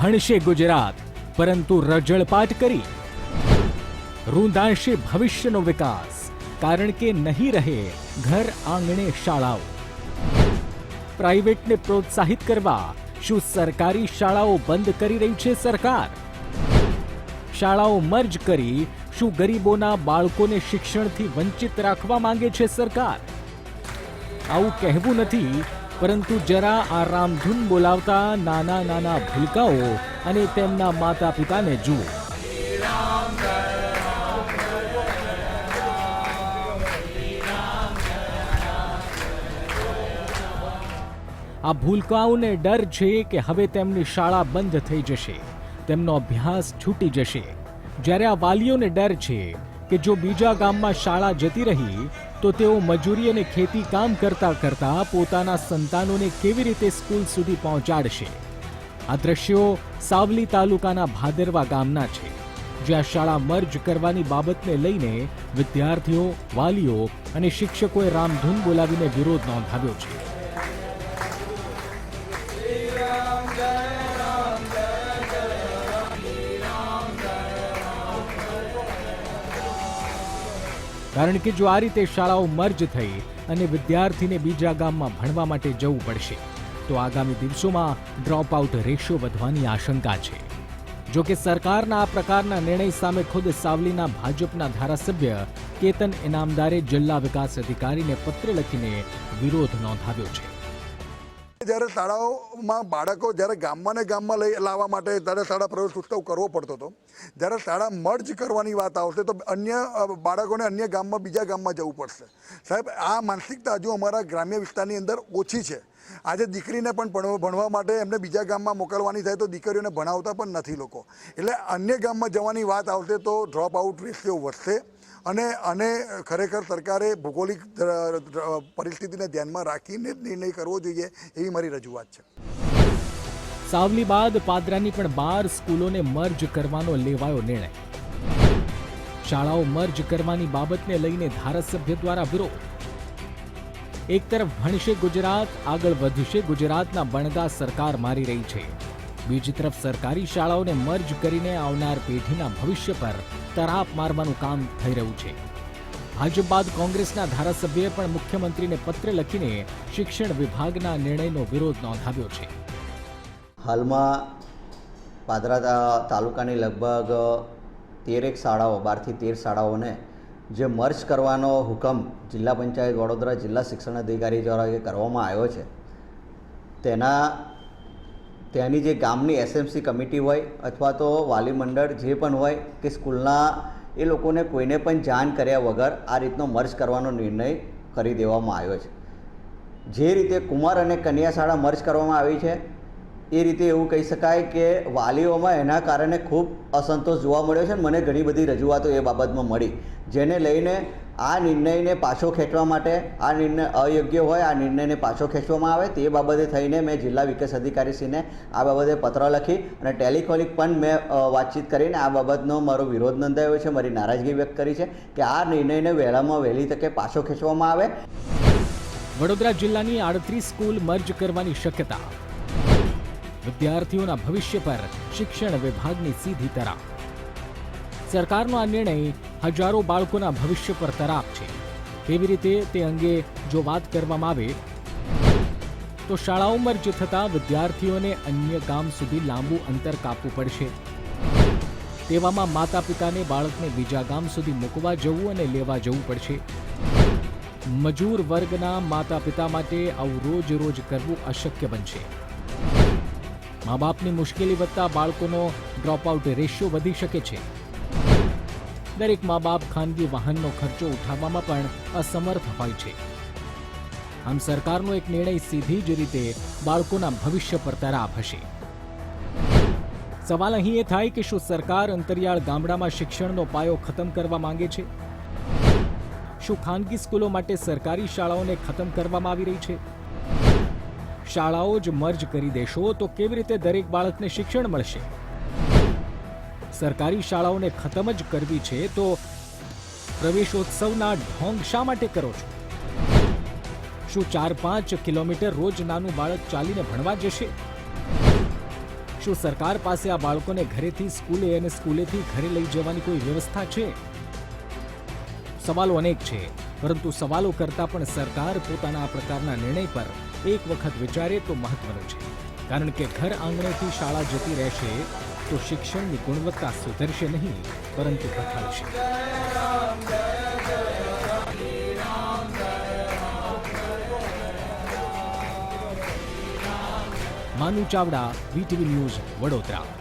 ભણશે ગુજરાત, પરંતુ રજળપાટ કરી. રૂંધાશે ભવિષ્યનો વિકાસ, કારણ કે નહીં રહે ઘર આંગણે શાળાઓ. પ્રાઇવેટને પ્રોત્સાહિત કરવા શું સરકારી શાળાઓ બંધ કરી રહી છે સરકાર? શાળાઓ મર્જ કરી શું ગરીબોના બાળકોને શિક્ષણથી વંચિત રાખવા માંગે છે સરકાર? આવું કહેવું નથી પરંતુ જરા આ રામધૂન બોલાવતા નાના નાના ભૂલકાઓ અને તેમના માતા પિતાને જુઓ. આ ભૂલકાઓને ડર છે કે હવે તેમની શાળા બંધ થઈ જશે. તેમનો અભ્યાસ છૂટી જશે. જ્યારે આ વાલીઓને ડર છે કે જો બીજા ગામમાં શાળા જતી રહી, તો તેઓ મજૂરી અને ખેતી કામ કરતા કરતા પોતાના સંતાનોને કેવી રીતે સ્કૂલ સુધી પહોંચાડશે? આ દ્રશ્યો સાવલી તાલુકાના ભાદરવા ગામના છે, જ્યાં શાળા મર્જ કરવાની બાબતને લઈને વિદ્યાર્થીઓ, વાલીઓ અને શિક્ષકોએ રામધૂન બોલાવીને વિરોધ નોંધાવ્યો છે. કારણ કે જો આ રીતે શાળાઓ મર્જ થઈ અને વિદ્યાર્થીને બીજા ગામમાં ભણવા માટે જવું પડશે, તો આગામી દિવસોમાં ડ્રોપ આઉટ રેશિયો વધવાની આશંકા છે. જો કે સરકારના આ પ્રકારના નિર્ણય સામે ખુદ સાવલીના ભાજપના ધારાસભ્ય કેતન ઇનામદારે જિલ્લા વિકાસ અધિકારીને પત્ર લખીને વિરોધ નોંધાવ્યો છે. જ્યારે શાળાઓમાં બાળકો જ્યારે ગામમાં ને ગામમાં લઈ લાવવા માટે ત્યારે શાળા પ્રવેશ ઉત્સવ કરવો પડતો હતો. જ્યારે શાળા મર્જ કરવાની વાત આવશે તો અન્ય બાળકોને અન્ય ગામમાં, બીજા ગામમાં જવું પડશે. સાહેબ, આ માનસિકતા હજુ અમારા ગ્રામ્ય વિસ્તારની અંદર ઓછી છે. આજે દીકરીને પણ ભણવા માટે એમને બીજા ગામમાં મોકલવાની થાય તો દીકરીઓને ભણાવતા પણ નથી લોકો. એટલે અન્ય ગામમાં જવાની વાત આવશે તો ડ્રોપ આઉટ રેશિયો વધશે અને અને ખરેખર સરકારે ભૌગોલિક પરિસ્થિતિને ધ્યાનમાં રાખીને જ નિર્ણય કરવો જોઈએ એવી મારી રજૂઆત છે. સાવલી બાદ પાદરાની પણ બાર સ્કૂલોને મર્જ કરવાનો લેવાયો નિર્ણય. શાળાઓ મર્જ કરવાની બાબતને લઈને ધારાસભ્ય દ્વારા વિરોધ. એક તરફ ભણશે ગુજરાત, આગળ વધશે ગુજરાતના બણગા સરકાર મારી રહી છે. બીજી તરફ સરકારી શાળાઓને મર્જ કરીને આવનાર પેઢીના ભવિષ્ય પર તરાપ મારવાનું કામ થઈ રહ્યું છે. ભાજપ બાદ કોંગ્રેસના ધારાસભ્યએ પણ મુખ્યમંત્રીને પત્ર લખીને શિક્ષણ વિભાગના નિર્ણયનો વિરોધ નોંધાવ્યો છે. હાલમાં પાદરા તાલુકાની લગભગ તેરેક શાળાઓ, બારથી તેર શાળાઓને જે મર્જ કરવાનો હુકમ જિલ્લા પંચાયત વડોદરા જિલ્લા શિક્ષણ અધિકારી દ્વારા જે કરવામાં આવ્યો છે, તેના ત્યાંની જે ગામની એસએમસી કમિટી હોય અથવા તો વાલી મંડળ જે પણ હોય કે સ્કૂલના, એ લોકોને કોઈને પણ જાણ કર્યા વગર આ રીતનો મર્જ કરવાનો નિર્ણય કરી દેવામાં આવ્યો છે. જે રીતે કુમાર અને કન્યા શાળા મર્જ કરવામાં આવી છે, એ રીતે એવું કહી શકાય કે વાલીઓમાં એના કારણે ખૂબ અસંતોષ જોવા મળ્યો છે અને મને ઘણી બધી રજૂઆતો એ બાબતમાં મળી. જેને લઈને આ નિર્ણયને પાછો ખેંચવા માટે આ નિર્ણય અયોગ્ય હોય, આ નિર્ણયને પાછો ખેંચવામાં આવે તે બાબતે થઈને મેં જિલ્લા વિકાસ અધિકારીશ્રીને આ બાબતે પત્ર લખી અને ટેલિકોલિક પણ મેં વાતચીત કરીને આ બાબતનો મારો વિરોધ નોંધાયો છે, મારી નારાજગી વ્યક્ત કરી છે કે આ નિર્ણયને વહેલામાં વહેલી તકે પાછો ખેંચવામાં આવે. વડોદરા જિલ્લાની આડત્રીસ સ્કૂલ મર્જ કરવાની શક્યતા. વિદ્યાર્થીઓના ભવિષ્ય પર શિક્ષણ વિભાગની સીધી તરાપ. સરકારનો આ નિર્ણય હજારો બાળકોના ભવિષ્ય પર તરાપ છે. કેવી રીતે તે અંગે જો વાત કરવામાં આવે, તો શાળાઓ મર્જ થતા વિદ્યાર્થીઓને અન્ય ગામ સુધી લાંબુ અંતર કાપવું પડશે. તેવામાં માતા પિતાને બાળકને બીજા ગામ સુધી મૂકવા જવું અને લેવા જવું પડશે. મજૂર વર્ગના માતા પિતા માટે આવું રોજ રોજ કરવું અશક્ય બનશે. મા બાપની મુશ્કેલી વધતા બાળકોનો ડ્રોપઆઉટ રેશિયો વધી શકે છે. દરેક મા બાપ ખાનગી વાહનનો ખર્ચો ઉઠાવવામાં પણ અસમર્થ હોય છે. આમ સરકારનો એક નિર્ણય સીધી જ રીતે બાળકોના ભવિષ્ય પર તરાપ હશે. સવાલ અહીં એ થાય કે શું સરકાર અંતરિયાળ ગામડામાં શિક્ષણનો પાયો ખતમ કરવા માંગે છે? શું ખાનગી સ્કૂલો માટે સરકારી શાળાઓને ખતમ કરવામાં આવી રહી છે? શાળાઓ જ મર્જ કરી દેશો તો કેવી રીતે દરેક બાળકને શિક્ષણ મળશે? સરકારી શાળાઓને ખતમ જ કરવી છે, તો પ્રવેશોત્સવના ઢોંગ શા માટે કરો છો? શું ચાર પાંચ કિલોમીટર રોજ નાનું બાળક ચાલીને ભણવા જશે? શું સરકાર પાસે આ બાળકોને ઘરેથી સ્કૂલે અને સ્કૂલેથી ઘરે લઈ જવાની કોઈ વ્યવસ્થા છે? સવાલો અનેક છે, પરંતુ સવાલો કરતાં પણ સરકાર પોતાના આ પ્રકારના નિર્ણય પર એક વખત વિચારે તો મહત્વનું છે. કારણ કે ઘર આંગણેથી શાળા જતી રહેશે તો શિક્ષણની ગુણવત્તા સુધરશે નહીં પરંતુ ઘટાડશે માનુ ચાવડા વીટીવી ન્યૂઝ વડોદરા.